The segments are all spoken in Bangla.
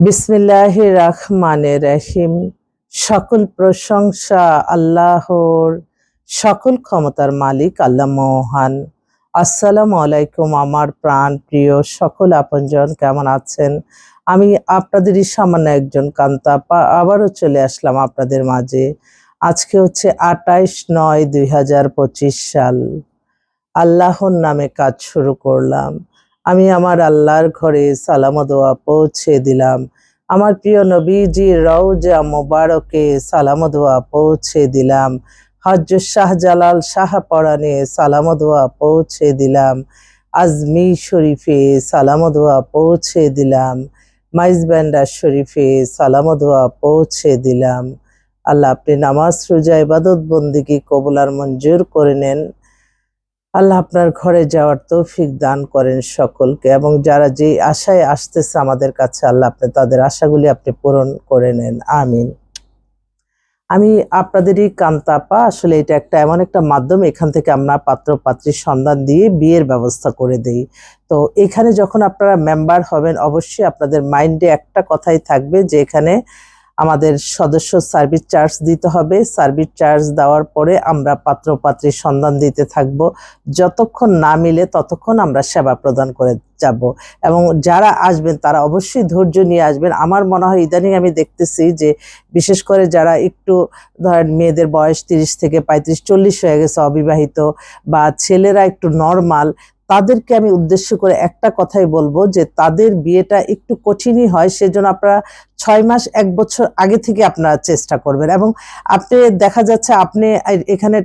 বিসমিল্লাহ রহমানে রহিম। সকল প্রশংসা আল্লাহর, সকল ক্ষমতার মালিক আল্লাহ মহান। আসসালামু আলাইকুম আমার প্রাণ প্রিয় সকল আপনজন, কেমন আছেন? আমি আপনাদেরই সামান্য একজন কান্তাপা আবারও চলে আসলাম আপনাদের মাঝে। আজকে হচ্ছে আটাইশ নয় দুই সাল। আল্লাহর নামে কাজ শুরু করলাম। আমি আমার আল্লাহর ঘরে সালাম দোয়া পৌঁছে দিলাম। আমার প্রিয় নবীজি রওজা মোবারকে সালাম দোয়া পৌঁছে দিলাম। হজ শাহজালাল শাহ পরানে সালাম দোয়া পৌঁছে দিলাম। আজমি শরীফে সালাম দোয়া পৌঁছে দিলাম। মাইজব্যান্ডার শরীফে সালাম দোয়া পৌঁছে দিলাম। আল্লাহ আপনি নামাজ রোজা ইবাদত বন্দিকে কবুলার মঞ্জুর করে নেন। আল্লাহ আপনার ঘরে যাওয়ার তৌফিক দান করেন সকলকে এবং যারা যে আশায় আসতেছে আমাদের কাছে, আল্লাহ আপনি তাদের আশাগুলি আপনি পূরণ করে নেন। আমিন। আমি আপনাদেরই কান্তাপা, আসলে এটা একটা এমন একটা মাধ্যম, এখান থেকে আমরা পাত্র পাত্রীর সন্ধান দিয়ে বিয়ের ব্যবস্থা করে দেই। তো এখানে যখন আপনারা মেম্বার হবেন, অবশ্যই আপনাদের মাইন্ডে একটা কথাই থাকবে যে এখানে আমাদের সদস্য সার্ভিস চার্জ দিতে হবে। সার্ভিস চার্জ দেওয়ার পরে আমরা পাত্র পাত্রীর সন্ধান দিতে থাকব। যতক্ষণ না মিলে ততক্ষণ আমরা সেবা প্রদান করে যাব। এবং যারা আসবেন, তারা অবশ্যই ধৈর্য নিয়ে আসবেন। আমার মনে হয় ইদানিং আমি দেখতেছি যে, বিশেষ করে যারা একটু ধরেন মেয়েদের বয়স তিরিশ থেকে পঁয়ত্রিশ, চল্লিশ হয়ে গেছে অবিবাহিত বা ছেলেরা একটু নর্মাল তাদেরকে আমি উদ্দেশ্য করে একটা কথাই বলব যে, তাদের বিয়েটা একটু কঠিনই হয়। সেজন্য আপনারা ছয় মাস, এক বছর আগে থেকে আপনারা চেষ্টা করবেন এবং আপনি, দেখা যাচ্ছে আপনি এখানে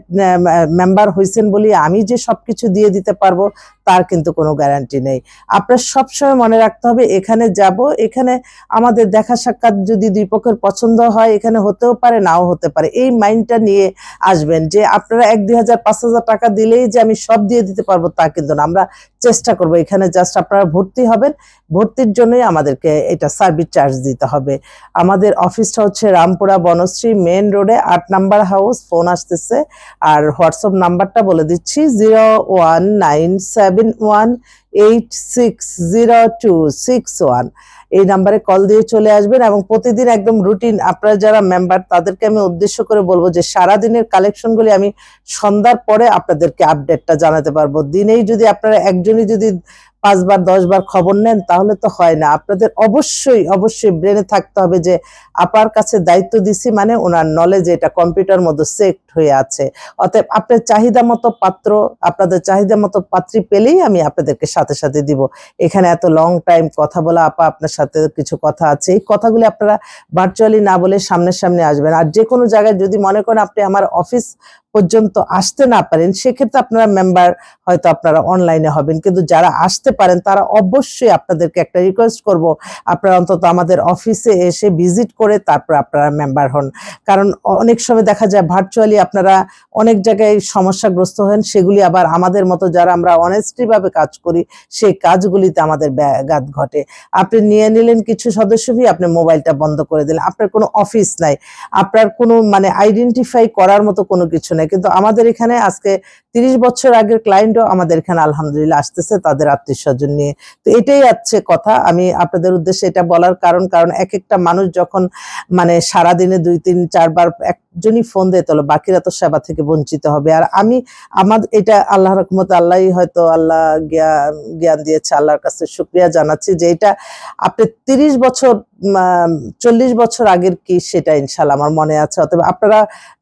মেম্বার হয়েছেন বলে আমি যে সব কিছু দিয়ে দিতে পারব, তার কিন্তু কোনো গ্যারান্টি নেই। আপনার সবসময় মনে রাখতে হবে, এখানে যাব, এখানে আমাদের দেখা সাক্ষাৎ যদি দুই পক্ষের পছন্দ হয়, এখানে হতেও পারে, নাও হতে পারে। এই মাইন্ডটা নিয়ে আসবেন যে আপনারা এক দুই হাজার, পাঁচ হাজার টাকা দিলেই যে আমি সব দিয়ে দিতে পারব, তা কিন্তু না। আমরা চেষ্টা করব, এখানে জাস্ট আপনারা ভর্তি হবেন, ভর্তির জন্যই আমাদেরকে এটা সার্ভিস চার্জ দিতে হবে। আমাদের অফিসটা হচ্ছে রামপুরা বনশ্রী মেন রোডে আট নাম্বার হাউস ফোন আসতেছে। আর হোয়াটসঅ্যাপ নাম্বারটা বলে দিচ্ছি zero one nine seven one eight six zero two six one এই নাম্বারে কল দিয়ে চলে আসবেন এবং প্রতিদিন একদম রুটিন আপনারা যারা মেম্বার তাদেরকে আমি উদ্দেশ্য করে বলব যে সারাদিনের কালেকশনগুলি আমি সন্ধ্যার পরে আপনাদেরকে আপডেটটা জানাতে পারব। দিনেই যদি আপনারা একজনই যদি পাঁচবার, দশবার খবর নেন, তাহলে তো হয় না। আপনাদের অবশ্যই অবশ্যই ব্রেনে থাকতে হবে যে, আপার কাছে দায়িত্ব দিছি মানে ওনার নলেজ এটা কম্পিউটার মধ্যে সেক্ট হয়ে আছে। অতএব আপনার চাহিদা মতো পাত্র, আপনাদের চাহিদা মতো পাত্রী পেলেই আমি আপনাদেরকে সাথে সাথে দিব। এখানে এত লং টাইম কথা বলা, আপা আপনার সাথে কিছু কথা আছে। এই কথাগুলি আপনারা ভার্চুয়ালি না বলে সামনে সামনে আসবেন। আর যে কোনো জায়গায় যদি মনে করেন আপনি আমার অফিস পর্যন্ত আসতে না পারেন, সেক্ষেত্রে আপনারা মেম্বার হয়তো আপনারা অনলাইনে হবেন। কিন্তু যারা আসতে পারেন, তারা অবশ্যই আপনাদেরকে একটা রিকোয়েস্ট করব। আপনারা অন্তত আমাদের অফিসে এসে ভিজিট করে তারপর আপনারা মেম্বার হন। কারণ অনেক সময় দেখা যায় ভার্চুয়ালি আপনারা অনেক জায়গায় সমস্যাগ্রস্ত হন, সেগুলি আবার আমাদের মতো যারা আমরা অনেস্টলি ভাবে কাজ করি, সেই কাজগুলিতে আমাদের ব্যাঘাত ঘটে। আপনি নিয়ে নিলেন কিছু সদস্য ফি আপনি মোবাইলটা বন্ধ করে দিলেন। আপনার কোনো অফিস নাই। আপনার কোনো মানে আইডেন্টিফাই করার মতো কোনো কিছু নেই। কিন্তু আমাদের এখানে আজকে তিরিশ বছর আগের ক্লায়েন্টও আমাদের এখানে আলহামদুলিল্লাহ আসতেছে, তাদের আত্মীয় স্বজন নিয়ে। তো এটাই আছে কথা। আমি আপনাদের উদ্দেশ্যে এটা বলার কারণ কারণ এক একটা মানুষ যখন মানে সারাদিনে দুই, তিন, চারবার একজনই ফোন দেয়, তাহলে বাকিরা তো সেবা থেকে বঞ্চিত হবে। আর আমি, আমার এটা আল্লাহ রকমত আল্লাহই হয়তো আল্লাহ জ্ঞান জ্ঞান দিয়েছে, আল্লাহর কাছে শুক্রিয়া জানাচ্ছি যে এটা আপনি তিরিশ বছর চল্লিশ বছর আগের কি সেটা ইনশাল্লাহ আমার মনে আছে। অতএব আপনারা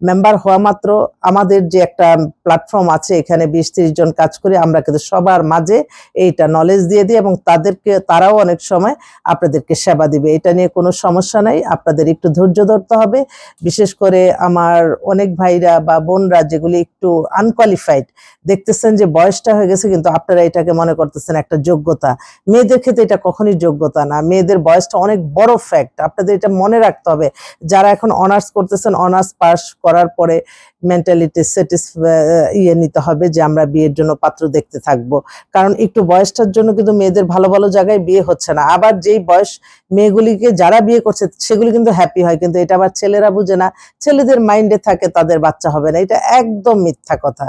মেম্বার হওয়া মাত্র আমাদের যে একটা প্ল্যাটফর্ম আছে, এখানে বিশ তিরিশ জন কাজ করে আমরা কিন্তু সবার মাঝে এইটা নলেজ দিয়ে দিই এবং তাদেরকে, তারাও অনেক সময় আপনাদেরকে সেবা দিবে। এটা নিয়ে কোনো সমস্যা নাই, আপনাদের একটু ধৈর্য ধরতে হবে। বিশেষ করে আমার অনেক ভাইরা বা বোনরা যেগুলি একটু আনকোয়ালিফাইড দেখতেছেন যে বয়সটা হয়ে গেছে কিন্তু আপনারা এটাকে মনে করতেছেন একটা যোগ্যতা। মেয়েদের ক্ষেত্রে এটা কখনই যোগ্যতা না। মেয়েদের বয়সটা অনেক বড় ফ্যাক্ট আপনাদের এটা মনে রাখতে হবে। যারা এখন অনার্স করতেছেন অনার্স পাস করার পরে মেন্টালিটি স্যাটিসফাই ইয়ে নিতে হবে যে আমরা বিয়ের জন্য পাত্র দেখতে থাকব। কারণ একটু বয়সটার জন্য কিন্তু মেয়েদের ভালো ভালো জায়গায় বিয়ে হচ্ছে না। আবার যেই বয়স মেয়েগুলিকে যারা বিয়ে করছে সেগুলি কিন্তু হ্যাপি হয়। কিন্তু এটা আবার ছেলেরা বুঝে না। ছেলেদের মাইন্ডে থাকে তাদের বাচ্চা হবে না। এটা একদম মিথ্যা কথা।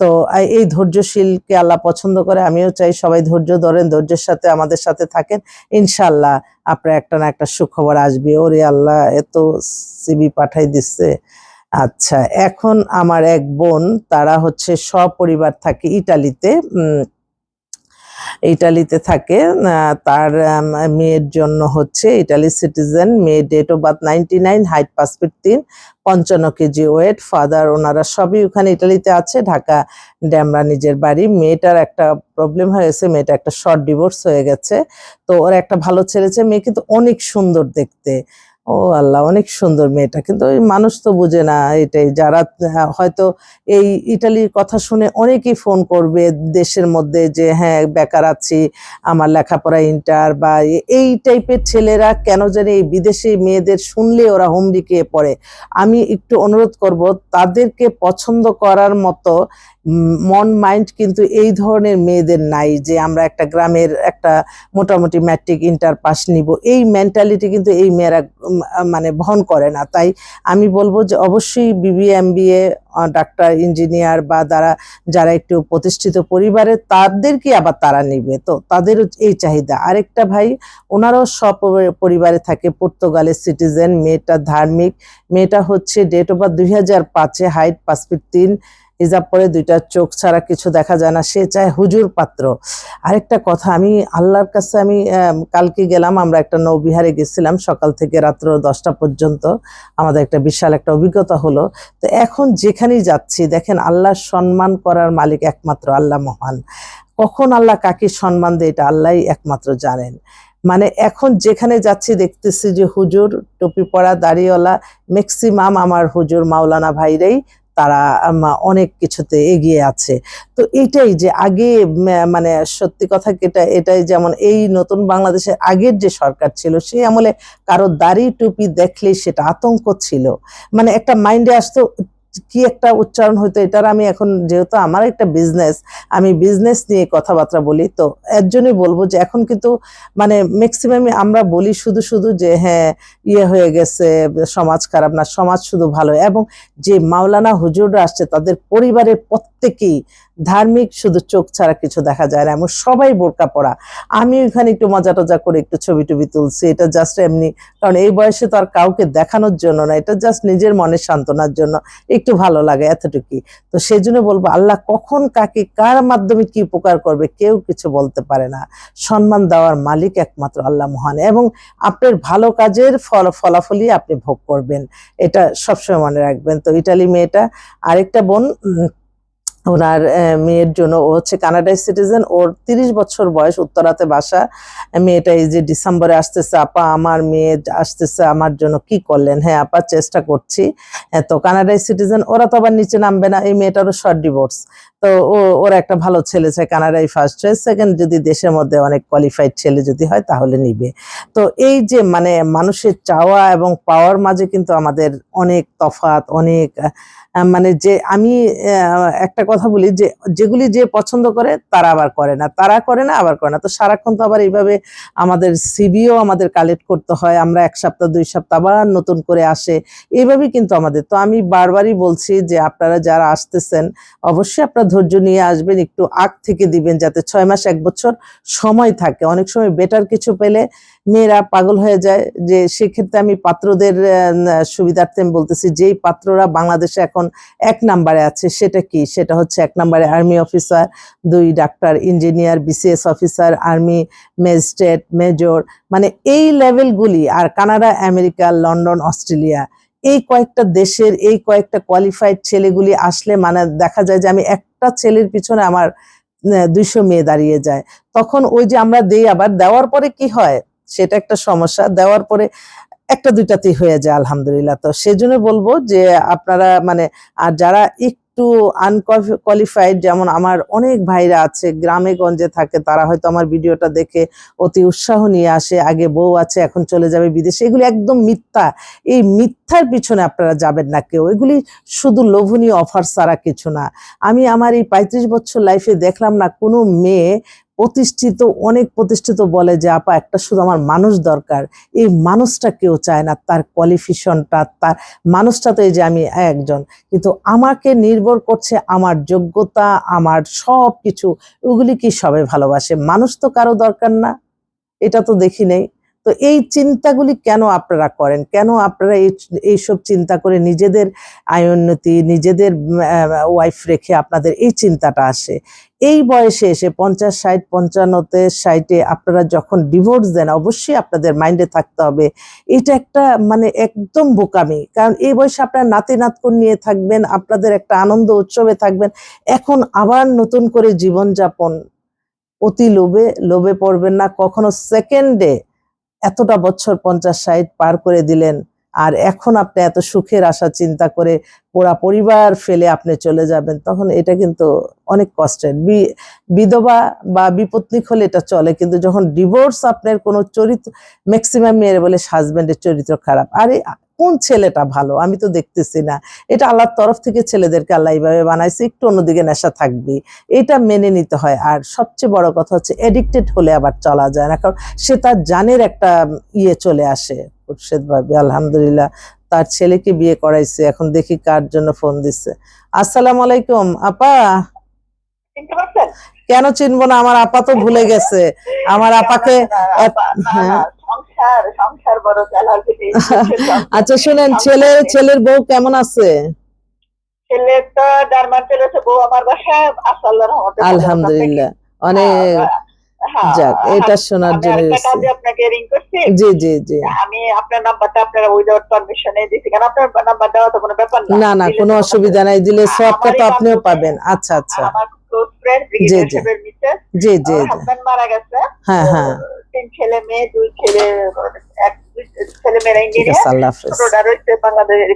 তো এই ধৈর্যশীলকে আল্লাহ পছন্দ করে। আমিও চাই সবাই ধৈর্য ধরেন, ধৈর্যের সাথে আমাদের সাথে থাকেন। ইনশাল্লাহ আপনার একটা না একটা সুখবর আসবে। ওরে আল্লাহ, এত সিবি পাঠাই দিচ্ছে। আচ্ছা এখন আমার এক বোন, তারা হচ্ছে সপরিবার থাকে ইটালিতে ইটালিতে থাকে তার মেয়ের জন্য হচ্ছে ইটালি সিটিজেন মেয়ে date of birth ninety nine height পাঁচ ফিট তিন, পঞ্চান্ন কেজি ওয়েট ফাদার ওনারা সবই ওখানে ইটালিতে আছে, ঢাকা ড্যামরা নিজের বাড়ি। মেয়েটার একটা প্রবলেম হয়ে গেছে মেয়েটা একটা শর্ট ডিভোর্স হয়ে গেছে, তো ওর একটা ভালো ছেলেছে মেয়ে কিন্তু অনেক সুন্দর দেখতে। ও আল্লাহ অনেক সুন্দর মেয়েটা। কিন্তু ওই মানুষ তো বুঝে না এটাই। যারা আহ, হয়তো এই ইটালির কথা শুনে অনেকেই ফোন করবে দেশের মধ্যে যে হ্যাঁ বেকার আছি আমার লেখাপড়া ইন্টার বা এই টাইপের ছেলেরা কেন জানি এই বিদেশি মেয়েদের শুনলে ওরা হুমড়ি পড়ে। আমি একটু অনুরোধ করব তাদেরকে পছন্দ করার মতো মন মাইন্ড কিন্তু এই ধরনের মেয়েদের নাই যে আমরা একটা গ্রামের একটা মোটামুটি ম্যাট্রিক ইন্টার পাস নিব। এই মেন্টালিটি কিন্তু এই মেয়েরা মানে বহন করে না। তাই আমি বলব যে অবশ্যই বিবি এম ডাক্তার, ইঞ্জিনিয়ার বা যারা যারা একটু প্রতিষ্ঠিত পরিবারের, তাদেরকে আবার তারা নিবে। তো তাদের এই চাহিদা। আরেকটা ভাই, ওনারাও সব পরিবারে থাকে, পর্তুগালের সিটিজেন মেয়েটা ধার্মিক। মেয়েটা হচ্ছে ডেট অফ বার্থ দুই হাজার পাঁচে হাইট পাঁচ ফিট তিন। হিজাব পরে দুইটা চোখ ছাড়া কিছু দেখা যায় না, সে চায় হুজুর পাত্র। আরেকটা কথা, আমি আল্লাহর কাছে আমি কালকে গেলাম, আমরা একটা নৌবিহারে গেছিলাম, সকাল থেকে রাত্র দশটা পর্যন্ত। আমাদের একটা বিশাল একটা অভিজ্ঞতা হলো। তো এখন যেখানেই যাচ্ছি, দেখেন আল্লাহ সম্মান করার মালিক একমাত্র আল্লাহ মহান। কখন আল্লাহ কাকে সম্মান দেয়, এটা আল্লাহই একমাত্র জানেন। মানে এখন যেখানে যাচ্ছি, দেখতেছি যে হুজুর, টুপি পরা দাড়িওয়ালা ম্যাক্সিমাম আমার হুজুর মাওলানা ভাইরাই তারা অনেক কিছুতে এগিয়ে আছে। তো এটাই যে আগে মানে সত্যি কথা কেটা এটাই যেমন এই নতুন বাংলাদেশের আগের যে সরকার ছিল, সে আমলে কারও দাড়ি টুপি দেখলেই সেটা আতঙ্ক ছিল। মানে একটা মাইন্ডে আসতো কি একটা উচ্চারণ হইতো, এটার আমি এখন যেহেতু আমার একটা বিজনেস আমি বিজনেস নিয়ে কথাবার্তা বলি, তো এর জন্যই বলব যে এখন কিন্তু মানে ম্যাক্সিমামই আমরা বলি শুধু শুধু যে হ্যাঁ ইয়ে হয়ে গেছে, সমাজ খারাপ না, সমাজ শুধু ভালো। এবং যে মাওলানা হুজুররা আসছে, তাদের পরিবারের প্রত্যেকেই ধার্মিক, শুধু চোখ ছাড়া কিছু দেখা যায় না। এমন সবাই বোরকা পড়া আমি ওখানে একটু মজা টজা করে একটু ছবি টবি তুলছি। এটা জাস্ট এমনি, কারণ এই বয়সে তো আর কাউকে দেখানোর জন্য না। এটা জাস্ট নিজের মনের সান্ত্বনার জন্য একটু ভালো লাগে এতটুকুই। তো সেই জন্য বলব, আল্লাহ কখন কাকে, কার মাধ্যমে কি উপকার করবে কেউ কিছু বলতে পারে না। সম্মান দেওয়ার মালিক একমাত্র আল্লাহ মহান। এবং আপনার ভালো কাজের ফল, ফলাফলই আপনি ভোগ করবেন। এটা সবসময় মনে রাখবেন। তো ইটালি মেয়েটা, আরেকটা বোন ওনার মেয়ের জন্য। ও হচ্ছে কানাডায় সিটিজেন, ওর তিরিশ বছর বয়স উত্তরাতে বাসা। মেয়েটা এই যে ডিসেম্বরে আসতেছে, আপা, আমার মেয়ে আসতেছে, আমার জন্য কি করলেন? হ্যাঁ আপা, চেষ্টা করছি। তো কানাডায় সিটিজেন, ওরা তো আবার নিচে নামবে না। এই মেয়েটারও শর্ট ডিভোর্স। তো ও, ওর একটা ভালো ছেলে চাই, কানাডায় ফার্স্ট চয়েস সেকেন্ড যদি দেশের মধ্যে অনেক কোয়ালিফাইড ছেলে যদি হয়, তাহলে নিবে। তো এই যে মানে মানুষের চাওয়া এবং পাওয়ার মাঝে কিন্তু আমাদের অনেক তফাৎ, অনেক মানে যে আমি একটা কথা বলি যে যেগুলি যে পছন্দ করে তারা আবার করে না, তারা করে না, আবার করে না। তো সারাক্ষণ তো আবার এইভাবে আমাদের সিবিও আমাদের কালেক্ট করতে হয়, আমরা এক সপ্তাহ, দুই সপ্তাহ আবার নতুন করে আসে, এইভাবেই কিন্তু আমাদের। তো আমি বারবারই বলছি যে আপনারা যারা আসতেছেন, অবশ্যই আপনারা ধৈর্য নিয়ে আসবেন, একটু আগ থেকে দিবেন যাতে ছয় মাস, এক বছর সময় থাকে। অনেক সময় বেটার কিছু পেলে মেয়েরা পাগল হয়ে যায়, যে সেক্ষেত্রে আমি পাত্রদের সুবিধার্থে আমি বলতেছি, যেই পাত্ররা বাংলাদেশে এখন এক নাম্বারে আছে, সেটা কি? সেটা হচ্ছে এক নাম্বারে আর্মি অফিসার, দুই doctor, engineer, BCS officer, army, magistrate, major মানে এই লেভেলগুলি, আর কানাডা, আমেরিকা, লন্ডন, অস্ট্রেলিয়া, এই কয়েকটা দেশের, এই কয়েকটা কোয়ালিফাইড ছেলেগুলি আসলে মানে দেখা যায় যে আমি একটা ছেলের পিছনে আমার দুইশো মেয়ে দাঁড়িয়ে যায়। তখন ওই যে আমরা দেই আবার, দেওয়ার পরে কি হয়? সেটা একটা সমস্যা। দেওয়ার পরে একটা দুইটাতেই হয়ে যায়, আলহামদুলিল্লাহ। তো সেজন্য বলব যে আপনারা মানে আর যারা একটু আনকোয়ালিফাইড যেমন আমার অনেক ভাইরা আছে, গ্রামে গঞ্জে থাকে, তারা হয়তো আমার ভিডিওটা দেখে অতি উৎসাহ নিয়ে আসে, আগে বউ আছে, এখন চলে যাবে বিদেশে। এগুলি একদম মিথ্যা। এই মিথ্যার পিছনে আপনারা যাবেন না কেউ। এগুলি শুধু লোভনীয় অফার ছাড়া কিছু না। আমি আমার এই পঁয়ত্রিশ বছর লাইফে দেখলাম না কোনো মেয়ে প্রতিষ্ঠিত অনেক প্রতিষ্ঠিত বলে যে, আপা, একটা শুধু আমার মানুষ দরকার। এই মানুষটা কেউ চায় না। তার কোয়ালিফিকেশনটা তার মানুষটা তো এই যে আমি একজন। কিন্তু আমাকে নির্ভর করছে আমার যোগ্যতা, আমার সব কিছু ওগুলি কি সবাই ভালোবাসে? মানুষ তো কারও দরকার না। এটা তো দেখি নেই। তো এই চিন্তাগুলি কেন আপনারা করেন? কেন আপনারা এই এইসব চিন্তা করে নিজেদের আয়োন্নতি নিজেদের ওয়াইফ রেখে আপনাদের এই চিন্তাটা আসে? এই বয়সে এসে পঞ্চাশ, ষাট, পঞ্চান্নতে, ষাটে আপনারা যখন ডিভোর্স দেন, অবশ্যই আপনাদের মাইন্ডে থাকতে হবে। এটা একটা মানে একদম বোকামি। কারণ এই বয়সে আপনারা নাতি, নাতকুন নিয়ে থাকবেন, আপনাদের একটা আনন্দ উৎসবে থাকবেন। এখন আবার নতুন করে জীবনযাপন অতি লোভে লোভে পড়বেন না। কখনো সেকেন্ডে এতটা বছর পঞ্চাশ ষাট পার করে দিলেন, আর এখন আপনি এত সুখের আশা চিন্তা করে পোড়া পরিবার ফেলে আপনি চলে যাবেন, তখন এটা কিন্তু অনেক কষ্টের। বিধবা বা বিপত্নিক হলে এটা চলে, কিন্তু যখন ডিভোর্স আপনার কোনো চরিত্র ম্যাক্সিমাম মেয়ের বলে হাজব্যান্ডের চরিত্র খারাপ। আরে কোন ছেলেটা ভালো? আমি তো দেখতেছি না। এটা আল্লাহর তরফ থেকে ছেলেদেরকে আল্লাহ এইভাবে বানাইছে একটু অন্যদিকে নেশা থাকবি এটা মেনে নিতে হয়। আর সবচেয়ে বড় কথা হচ্ছে এডিক্টেড হলে আবার চলা যায় না। কারণ সে তার জানের একটা ইয়ে চলে আসে। খুরশেদ ভাবি আলহামদুলিল্লাহ তার ছেলেকে বিয়ে করাইছে। এখন দেখি কার জন্য ফোন দিচ্ছে আসসালামু আলাইকুম আপা। কেন চিনবো না? আমার আপা তো ভুলে গেছে। আমার আপাকে হ্যাঁ। সংসার সংসার বড় চালার আচ্ছা শুনেন ছেলে ছেলের বউ কেমন আছে? ছেলে তো জার্মান চলেছে বউ আমার বাসায়। আছে। আলহামদুলিল্লাহ। অনেক হ্যাঁ, যাক এটা শোনার জন্য আপনাকে রিং করছি। জি জি জি। আমি আপনার নাম্বারটা আপনার উইদাউট পারমিশনে দিছি। কারণ আপনার নাম্বার দেওয়া তো কোনো ব্যাপার না। না না কোনো অসুবিধা নাই। দিলে সবটা তো আপনিও পাবেন। আচ্ছা আচ্ছা। ক্লোজ ফ্রেন্ড জি। সাহেবের মিসেস জি জি হাজবেন্ড মারা গেছে। হ্যাঁ হ্যাঁ। তিন ছেলে মেয়ে দুই ছেলে এক ছেলে মেয়েরা হাফেজ। ছোটটা রয়েছে বাংলাদেশের